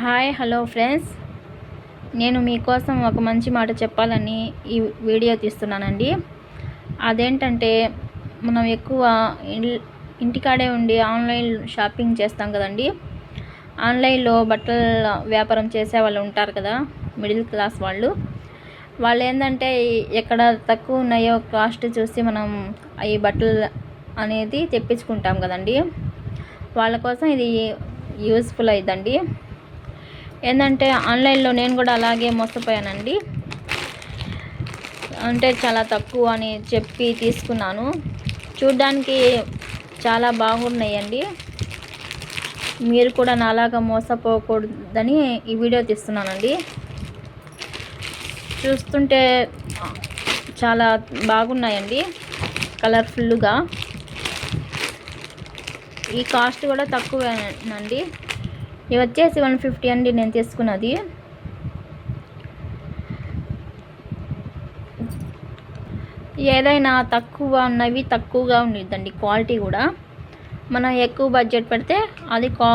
Hi hello friends. నేను మీకోసం ఒక మంచి మాట చెప్పాలని ఈ వీడియో తీస్తున్నానండి. అదేంటంటే మనం ఎక్కువ ఇల్- ఇంటికాడే ఉండి ఆన్లైన్ షాపింగ్ చేస్తాం కదండి. ఆన్లైన్లో బట్టల వ్యాపారం చేసే వాళ్ళు ఉంటారు కదా మిడిల్ క్లాస్ వాళ్ళు. వాళ్ళు ఏంటంటే ఎక్కడ తక్కువ ఉన్నాయో కాస్ట్ చూసి మనం ఈ బట్టలు అనేది తెప్పించుకుంటాం కదండి. వాళ్ళ కోసం ఇది యూస్ఫుల్ అయిందండి ఏంటంటే ఆన్లైన్లో నేను కూడా అలాగే మోసపోయానండి. అంటే చాలా తక్కువ అని చెప్పి తీసుకున్నాను. చూడ్డానికి చాలా బాగున్నాయండి. మీరు కూడా నాలాగా మోసపోకూడదని ఈ వీడియో తీస్తున్నానండి. చూస్తుంటే చాలా బాగున్నాయండి కలర్ఫుల్గా. ఈ కాస్ట్ కూడా తక్కువేనండి. ఇవి వచ్చేసి వన్ ఫిఫ్టీ అండి నేను తీసుకున్నది. ఏదైనా తక్కువ ఉన్నవి తక్కువగా ఉండిద్దండి క్వాలిటీ కూడా. మనం ఎక్కువ బడ్జెట్ పెడితే అది క్వా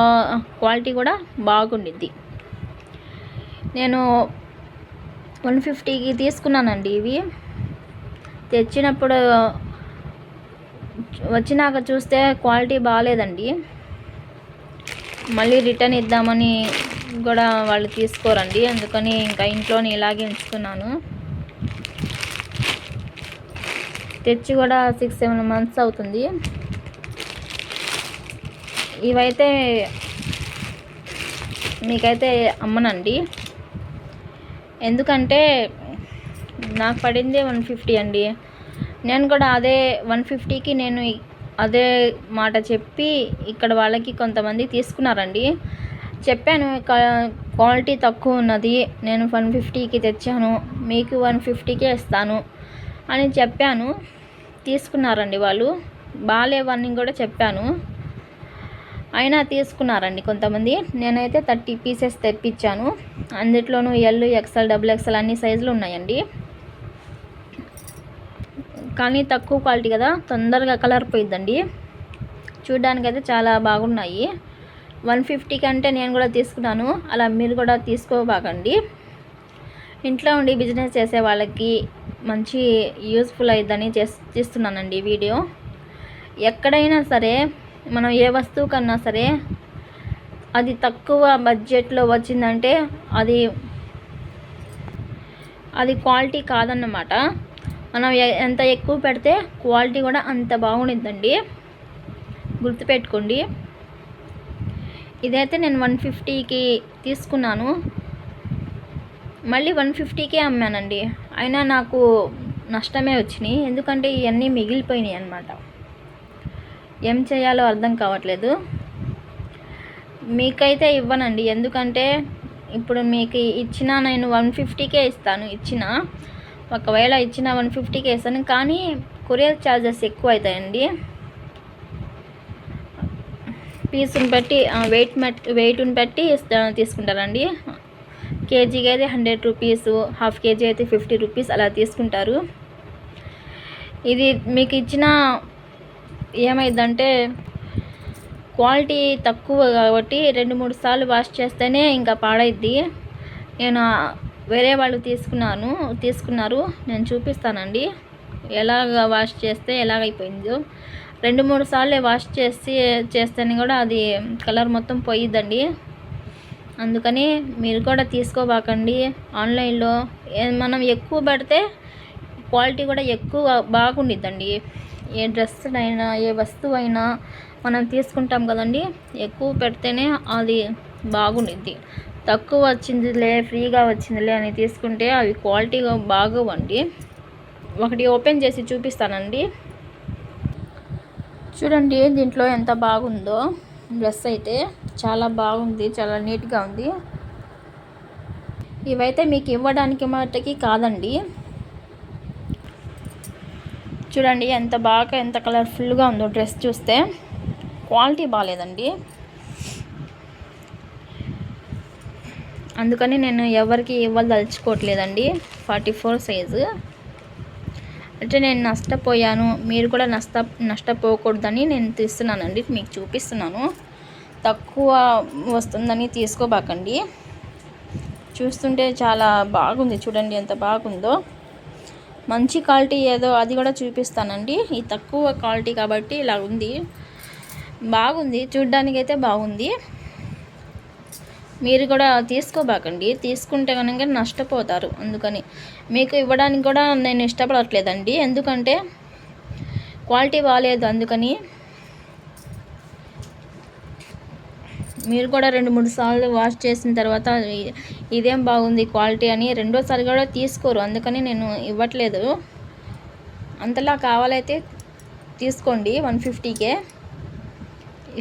క్వాలిటీ కూడా బాగుండిద్ది. నేను వన్ ఫిఫ్టీకి తీసుకున్నానండి ఇవి. తెచ్చినప్పుడు వచ్చినాక చూస్తే క్వాలిటీ బాగాలేదండి మళ్ళీ రిటర్న్ ఇద్దామని కూడా వాళ్ళు తీసుకోరండి. అందుకని ఇంకా ఇంట్లోనే ఇలాగే ఉంచుకున్నాను తెచ్చి కూడా సిక్స్ సెవెన్ మంత్స్ అవుతుంది. ఇవైతే మీకైతే అమ్మనండి. ఎందుకంటే నాకు పడింది వన్ ఫిఫ్టీ అండి. నేను కూడా అదే వన్ ఫిఫ్టీకి నేను అదే మాట చెప్పి ఇక్కడ వాళ్ళకి కొంతమంది తీసుకున్నారండి. చెప్పాను క- క్వాలిటీ తక్కువ ఉన్నది నేను వన్ ఫిఫ్టీకి తెచ్చాను మీకు వన్ ఫిఫ్టీకే ఇస్తాను అని చెప్పాను. తీసుకున్నారండి వాళ్ళు. బాగాలేవని కూడా చెప్పాను. అయినా తీసుకున్నారండి కొంతమంది. నేనైతే థర్టీ పీసెస్ తెప్పించాను. అందులోనూ ఎల్ ఎక్సెల్ డబుల్ ఎక్సెల్ అన్ని సైజులు ఉన్నాయండి. కానీ తక్కువ క్వాలిటీ కదా తొందరగా కలర్ పోయిద్దండి. చూడ్డానికైతే అయితే చాలా బాగున్నాయి. వన్ ఫిఫ్టీ కంటే నేను కూడా తీసుకున్నాను. అలా మీరు కూడా తీసుకోబాకండి. ఇంట్లో ఉండి బిజినెస్ చేసే వాళ్ళకి మంచి యూస్ఫుల్ అయ్యిద్దని చేస్తున్నానండి వీడియో. ఎక్కడైనా సరే మనం ఏ వస్తువు కన్నా సరే అది తక్కువ బడ్జెట్లో వచ్చిందంటే అది అది క్వాలిటీ కాదన్నమాట. మనం ఎ- ఎంత ఎక్కువ పెడితే క్వాలిటీ కూడా అంత బాగుండిద్దండి. గుర్తుపెట్టుకోండి. ఇదైతే నేను వన్ ఫిఫ్టీకి తీసుకున్నాను. మళ్ళీ వన్ ఫిఫ్టీకే అమ్మానండి. అయినా నాకు నష్టమే వచ్చినాయి. ఎందుకంటే ఇవన్నీ మిగిలిపోయినాయి అన్నమాట. ఏం చేయాలో అర్థం కావట్లేదు. మీకైతే ఇవ్వనండి. ఎందుకంటే ఇప్పుడు మీకు ఇచ్చిన నేను వన్ ఫిఫ్టీకే ఇస్తాను. ఇచ్చిన ఒకవేళ ఇచ్చిన వన్ ఫిఫ్టీకి వేస్తాను కానీ కొరియర్ ఛార్జెస్ ఎక్కువ అవుతాయండి పీస్ని బట్టి వెయిట్ మట్ వెయిట్ని బట్టి తీసుకుంటారండి. కేజీకి అయితే హండ్రెడ్ రూపీస్ హాఫ్ కేజీ అయితే ఫిఫ్టీ రూపీస్ అలా తీసుకుంటారు. ఇది మీకు ఇచ్చిన ఏమైందంటే క్వాలిటీ తక్కువ కాబట్టి రెండు మూడు సార్లు వాష్ చేస్తేనే ఇంకా పాడైద్ది. నేను వేరే వాళ్ళు తీసుకున్నాను తీసుకున్నారు. నేను చూపిస్తానండి. ఎలాగ వాష్ చేస్తే ఎలాగైపోయిందో. రెండు మూడు సార్లు వాష్ చేసి చేస్తేనే కూడా అది కలర్ మొత్తం పోయిద్దండి. అందుకని మీరు కూడా తీసుకోబాకండి. ఆన్లైన్లో ఏ- మనం ఎక్కువ పెడితే క్వాలిటీ కూడా ఎక్కువ బాగుండిద్దండి. ఏ డ్రెస్ అయినా ఏ వస్తువు అయినా మనం తీసుకుంటాం కదండి. ఎక్కువ పెడితేనే అది బాగుండిద్ది. తక్కువ వచ్చిందిలే ఫ్రీగా వచ్చిందిలే అని తీసుకుంటే అవి క్వాలిటీగా బాగోవండి. ఒకటి ఓపెన్ చేసి చూపిస్తానండి. చూడండి దీంట్లో ఎంత బాగుందో. డ్రెస్ అయితే చాలా బాగుంది చాలా నీట్గా ఉంది. ఇవైతే మీకు ఇవ్వడానికి మటుకి కాదండి. చూడండి ఎంత బాగా ఎంత కలర్ఫుల్గా ఉందో డ్రెస్ చూస్తే. క్వాలిటీ బాగాలేదండి. అందుకని నేను ఎవరికి ఇవ్వదలుచుకోవట్లేదండి ఫార్టీ ఫోర్ సైజు. అంటే నేను నష్టపోయాను. మీరు కూడా నష్ట నష్టపోకూడదని నేను తీస్తున్నానండి. మీకు చూపిస్తున్నాను. తక్కువ వస్తుందని తీసుకోబాకండి. చూస్తుంటే చాలా బాగుంది. చూడండి ఎంత బాగుందో. మంచి క్వాలిటీ ఏదో అది కూడా చూపిస్తానండి. ఈ తక్కువ క్వాలిటీ కాబట్టి ఇలా ఉంది. బాగుంది. చూడ్డానికైతే బాగుంది. మీరు కూడా తీసుకోబాకండి. తీసుకుంటే కనుక నష్టపోతారు. అందుకని మీకు ఇవ్వడానికి కూడా నేను ఇష్టపడట్లేదండి. ఎందుకంటే క్వాలిటీ బాగాలేదు అందుకని మీరు కూడా రెండు మూడు సార్లు వాష్ చేసిన తర్వాత ఇదేం బాగుంది క్వాలిటీ అని రెండోసారి కూడా తీసుకోరు. అందుకని నేను ఇవ్వట్లేదు. అంతలా కావాలైతే తీసుకోండి. వన్ ఫిఫ్టీకే.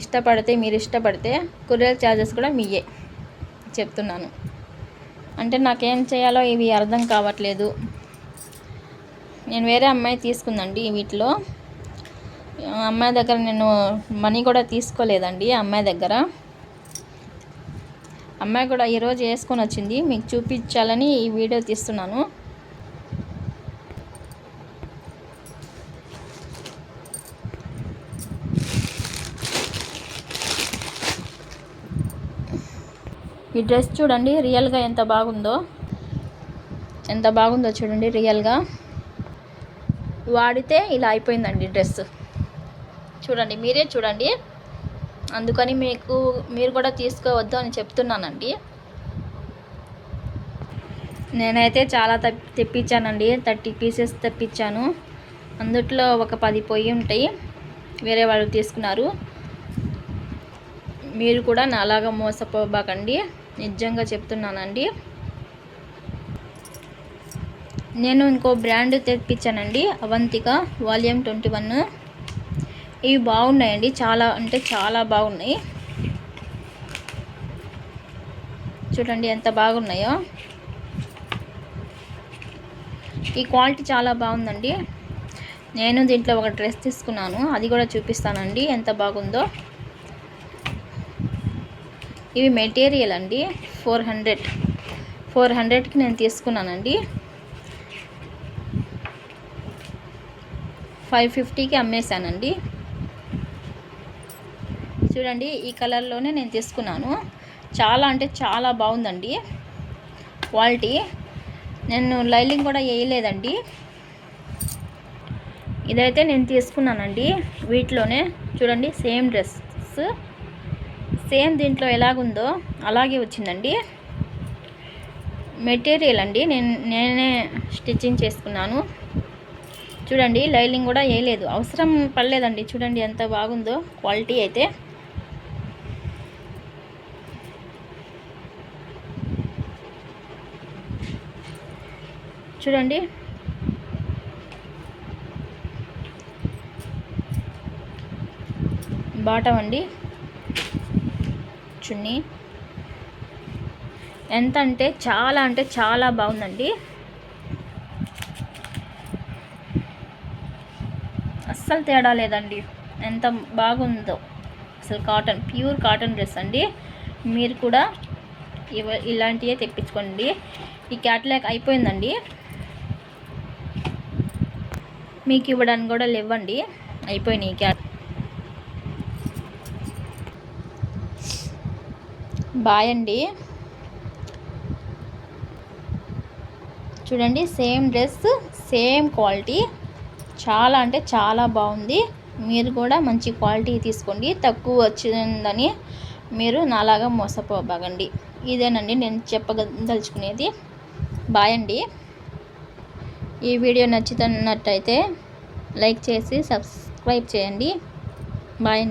ఇష్టపడితే మీరు ఇష్టపడితే కొరియర్ ఛార్జెస్ కూడా మీయే. చెప్తున్నాను. అంటే నాకేం చేయాలో ఇవి అర్థం కావట్లేదు. నేను వేరే అమ్మాయి తీసుకుందండి వీటిలో. అమ్మాయి దగ్గర నేను మనీ కూడా తీసుకోలేదండి అమ్మాయి దగ్గర. అమ్మాయి కూడా ఈరోజు వేసుకొని వచ్చింది. మీకు చూపించాలని ఈ వీడియో తీస్తున్నాను. ఈ డ్రెస్ చూడండి రియల్గా ఎంత బాగుందో. ఎంత బాగుందో చూడండి రియల్గా. వాడితే ఇలా అయిపోయిందండి డ్రెస్. చూడండి మీరే చూడండి. అందుకని మీకు మీరు కూడా తీసుకోవద్దు అని చెప్తున్నానండి. నేనైతే చాలా తెప్పించానండి థర్టీ పీసెస్ తెప్పించాను. అందుట్లో ఒక పది పొయ్యి ఉంటాయి వేరే వాళ్ళు తీసుకున్నారు. మీరు కూడా నాలాగా మోసపోబాకండి. నిజంగా చెప్తున్నానండి. నేను ఇంకో బ్రాండ్ తెప్పించానండి అవంతిక వాల్యూమ్ ట్వంటీ వన్. ఇవి బాగున్నాయండి చాలా అంటే చాలా బాగున్నాయి. చూడండి ఎంత బాగున్నాయో. ఈ క్వాలిటీ చాలా బాగుందండి. నేను దీంట్లో ఒక డ్రెస్ తీసుకున్నాను అది కూడా చూపిస్తానండి ఎంత బాగుందో. ఇవి మెటీరియల్ అండి. Four hundred. ఫోర్ హండ్రెడ్కి నేను తీసుకున్నానండి. ఫైవ్ ఫిఫ్టీకి అమ్మేశానండి. చూడండి ఈ కలర్లోనే నేను తీసుకున్నాను. చాలా అంటే చాలా బాగుందండి. క్వాలిటీ. నేను లైలింగ్ కూడా వేయలేదండి. ఇదైతే నేను తీసుకున్నానండి. వీటిలోనే చూడండి సేమ్ డ్రెస్ సేమ్ దీంట్లో ఎలాగుందో అలాగే వచ్చిందండి. మెటీరియల్ అండి. నేను నేనే స్టిచ్చింగ్ చేసుకున్నాను. చూడండి లైలింగ్ కూడా వేయలేదు. అవసరం పడలేదండి. చూడండి ఎంత బాగుందో క్వాలిటీ అయితే. చూడండి. బాటం అండి. చున్నీ ఎంత అంటే చాలా అంటే చాలా బాగుందండి. అస్సలు తేడా లేదండి. ఎంత బాగుందో. అసలు కాటన్ ప్యూర్ కాటన్ డ్రెస్ అండి. మీరు కూడా ఇవ ఇలాంటివే తెప్పించుకోండి. ఈ క్యాట్లాగ్ అయిపోయిందండి. మీకు ఇవ్వడానికి కూడా లేవండి. అయిపోయినాయి క్యాట్ బాయ్ అండి. చూడండి సేమ్ డ్రెస్ సేమ్ క్వాలిటీ. చాలా అంటే చాలా బాగుంది. మీరు కూడా మంచి క్వాలిటీ తీసుకోండి. తక్కువ వచ్చిందని మీరు నాలాగా మోసపోబాగండి ఇదేనండి నేను చెప్పదలుచుకునేది. బాయ్ అండి. ఈ వీడియో నచ్చుతున్నట్టయితే లైక్ చేసి సబ్స్క్రైబ్ చేయండి. బాయ్